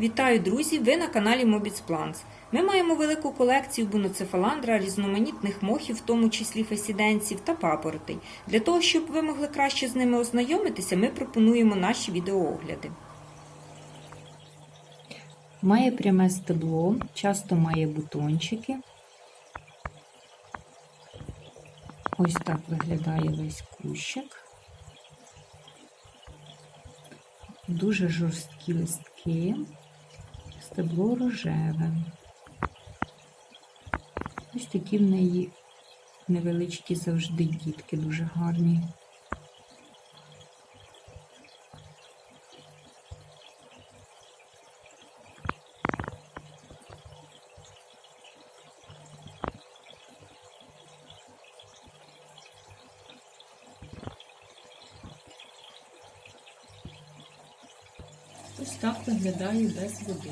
Вітаю, друзі! Ви на каналі Mobits Plants. Ми маємо велику колекцію буноцефаландра, різноманітних мохів, в тому числі фесіденців та папоротей. Для того, щоб ви могли краще з ними ознайомитися, ми пропонуємо наші відеоогляди. Має пряме стебло, часто має бутончики. Ось так виглядає весь кущик. Дуже жорсткі листки, стебло рожеве. Ось такі в неї невеличкі завжди дітки, дуже гарні. Ось так виглядає без води.